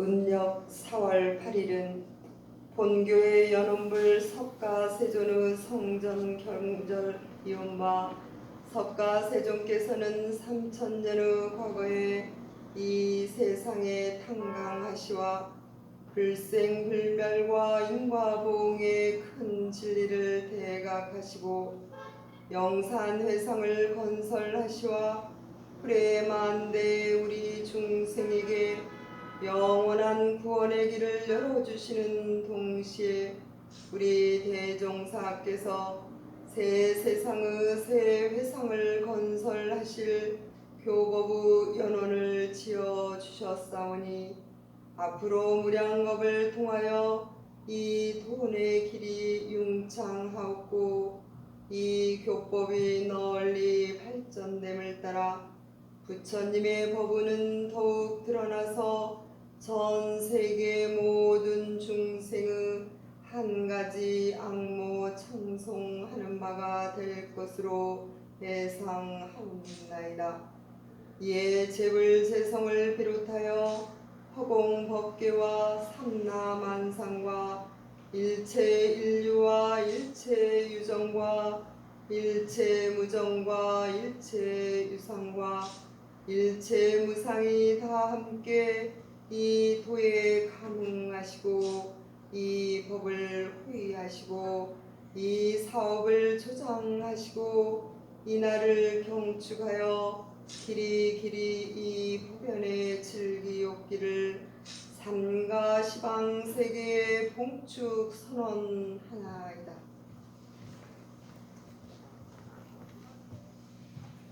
음력 4월 8일은 본교의 연원불 석가 세존의 성전 경절 이온바 석가 세존께서는 3천년의 과거에 이 세상에 탄강하시와 불생불멸과 인과보응의 큰 진리를 대각하시고 영산회상을 건설하시와 불의만대 우리 구원의 길을 열어주시는 동시에 우리 대종사께서 새 세상의 새 회상을 건설하실 교법의 연원을 지어 주셨사오니 앞으로 무량겁을 통하여 이 돈의 길이 융창하옵고 이 교법이 널리 발전됨을 따라 부처님의 법문은 더욱 드러나서 전 세계 모든 중생의 한 가지 악모 청송하는 바가 될 것으로 예상하옵나이다. 이에 재불 재성을 비롯하여 허공 법계와 삼라만상과 일체 인류와 일체 유정과 일체 무정과 일체 유상과 일체 무상이 다 함께 이 도에 가능하시고 이 법을 호의하시고 이 사업을 조장하시고 이 날을 경축하여 길이 길이 이 법연의 즐기옵기를 삼가 시방 세계에 봉축 선언하나이다.